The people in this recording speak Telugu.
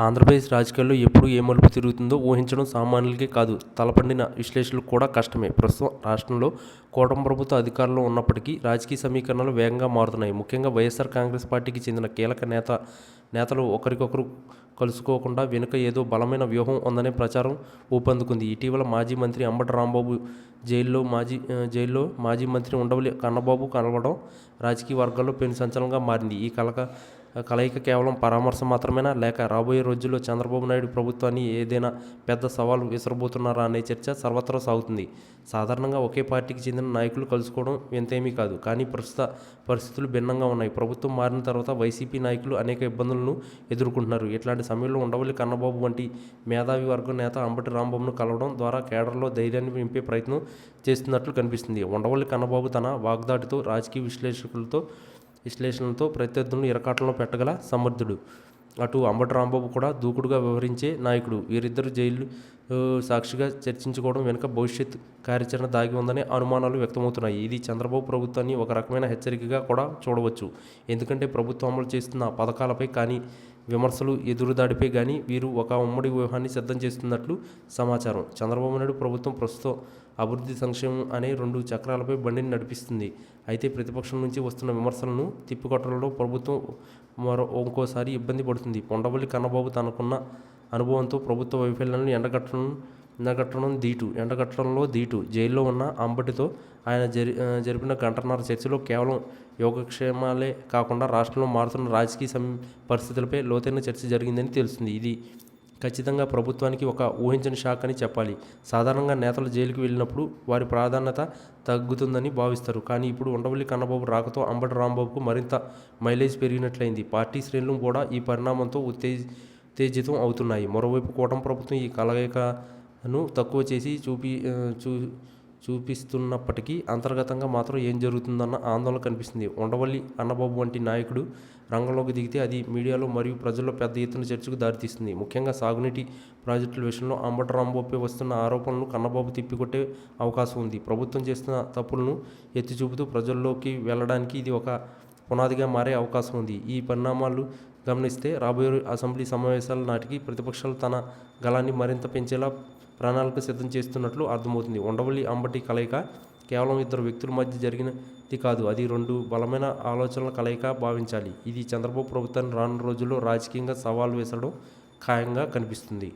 ఆంధ్రప్రదేశ్ రాజకీయాల్లో ఎప్పుడు ఏ మలుపు తిరుగుతుందో ఊహించడం సామాన్యులకే కాదు. తలపండిన విశ్లేషణలు కూడా కష్టమే. ప్రస్తుతం రాష్ట్రంలో కూటమి ప్రభుత్వ అధికారంలో ఉన్నప్పటికీ రాజకీయ సమీకరణలు వేగంగా మారుతున్నాయి. ముఖ్యంగా వైఎస్ఆర్ కాంగ్రెస్ పార్టీకి చెందిన కీలక నేత నేతలు ఒకరికొకరు కలుసుకోకుండా వెనుక ఏదో బలమైన వ్యూహం ఉందనే ప్రచారం ఊపందుకుంది. ఇటీవల మాజీ మంత్రి అంబటి రాంబాబు జైల్లో మాజీ జైల్లో మాజీ మంత్రి ఉండవల్లి కన్నబాబు కలవడం రాజకీయ వర్గాల్లో పెను సంచలనంగా మారింది. ఈ కలక కలయిక కేవలం పరామర్శ మాత్రమేనా? లేక రాబోయే రోజుల్లో చంద్రబాబు నాయుడు ప్రభుత్వాన్ని ఏదైనా పెద్ద సవాలు విసరబోతున్నారా అనే చర్చ సర్వత్రా సాగుతుంది. సాధారణంగా ఒకే పార్టీకి చెందిన నాయకులు కలుసుకోవడం ఎంతేమీ కాదు. కానీ ప్రస్తుత పరిస్థితులు భిన్నంగా ఉన్నాయి. ప్రభుత్వం మారిన తర్వాత వైసీపీ నాయకులు అనేక ఇబ్బందులను ఎదుర్కొంటున్నారు. ఇట్లాంటి సమయంలో ఉండవల్లి కన్నబాబు వంటి మేధావి వర్గం నేత అంబటి రాంబాబును కలవడం ద్వారా కేడర్లో ధైర్యాన్ని నింపే ప్రయత్నం చేస్తున్నట్లు కనిపిస్తుంది. ఉండవల్లి కన్నబాబు తన వాగ్దాటితో రాజకీయ విశ్లేషకులతో విశ్లేషణలతో ప్రత్యర్థులను ఇరకాటంలో పెట్టగల సమర్థుడు. అటు అంబటి రాంబాబు కూడా దూకుడుగా వ్యవహరించే నాయకుడు. వీరిద్దరు జైలు సాక్షిగా చర్చించుకోవడం వెనుక భవిష్యత్ కార్యాచరణ దాగి ఉందనే అనుమానాలు వ్యక్తమవుతున్నాయి. ఇది చంద్రబాబు ప్రభుత్వాన్ని ఒక రకమైన హెచ్చరికగా కూడా చూడవచ్చు. ఎందుకంటే ప్రభుత్వం అమలు చేస్తున్న పథకాలపై కానీ విమర్శలు ఎదురుదాడిపై కానీ వీరు ఒక ఉమ్మడి వ్యూహాన్ని సిద్ధం చేస్తున్నట్లు సమాచారం. చంద్రబాబు నాయుడు ప్రభుత్వం ప్రస్తుతం అభివృద్ధి సంక్షేమం అనే రెండు చక్రాలపై బండిని నడిపిస్తుంది. అయితే ప్రతిపక్షం నుంచి వస్తున్న విమర్శలను తిప్పికొట్టడంలో ప్రభుత్వం మరో ఇంకోసారి ఇబ్బంది పడుతుంది. పొండవల్లి కన్నబాబు తనకున్న అనుభవంతో ప్రభుత్వ వైఫల్యాలను ఎండగట్టడం ఎండగట్టడం దీటు ఎండగట్టడంలో దీటు జైల్లో ఉన్న అంబటితో ఆయన జరి జరిపిన గంటన్నర చర్చలో కేవలం యోగక్షేమాలే కాకుండా రాష్ట్రంలో మారుతున్న రాజకీయ సమ పరిస్థితులపై లోతైన చర్చ జరిగిందని తెలుస్తుంది. ఇది ఖచ్చితంగా ప్రభుత్వానికి ఒక ఊహించని షాక్ అని చెప్పాలి. సాధారణంగా నేతలు జైలుకి వెళ్ళినప్పుడు వారి ప్రాధాన్యత తగ్గుతుందని భావిస్తారు. కానీ ఇప్పుడు ఉండవల్లి కన్నబాబు రాకతో అంబటి రాంబాబుకు మరింత మైలేజ్ పెరిగినట్లయింది. పార్టీ శ్రేణులు కూడా ఈ పరిణామంతో ఉత్తేజ ఉత్తేజితం అవుతున్నాయి. మరోవైపు కూటమి ప్రభుత్వం ఈ ను తక్కువ చేసి చూపి చూ చూపిస్తున్నప్పటికీ అంతర్గతంగా మాత్రం ఏం జరుగుతుందన్న ఆందోళన కనిపిస్తుంది. ఉండవల్లి అన్నబాబు వంటి నాయకుడు రంగంలోకి దిగితే అది మీడియాలో మరియు ప్రజల్లో పెద్ద ఎత్తున చర్చకు దారితీస్తుంది. ముఖ్యంగా సాగునీటి ప్రాజెక్టుల విషయంలో అంబటి రాంబాబుపై వస్తున్న ఆరోపణలను కన్నబాబు తిప్పికొట్టే అవకాశం ఉంది. ప్రభుత్వం చేస్తున్న తప్పులను ఎత్తి చూపుతూ ప్రజల్లోకి వెళ్ళడానికి ఇది ఒక పునాదిగా మారే అవకాశం ఉంది. ఈ పరిణామాలు గమనిస్తే రాబోయే అసెంబ్లీ సమావేశాల నాటికి ప్రతిపక్షాలు తన గళాన్ని మరింత పెంచేలా ప్రణాళిక సిద్ధం చేస్తున్నట్లు అర్థమవుతుంది. ఉండవల్లి అంబటి కలయిక కేవలం ఇద్దరు వ్యక్తుల మధ్య జరిగినది కాదు. అది రెండు బలమైన ఆలోచనల కలయిక భావించాలి. ఇది చంద్రబాబు ప్రభుత్వాన్ని రానున్న రోజుల్లో రాజకీయంగా సవాల్ వేసడం ఖాయంగా కనిపిస్తుంది.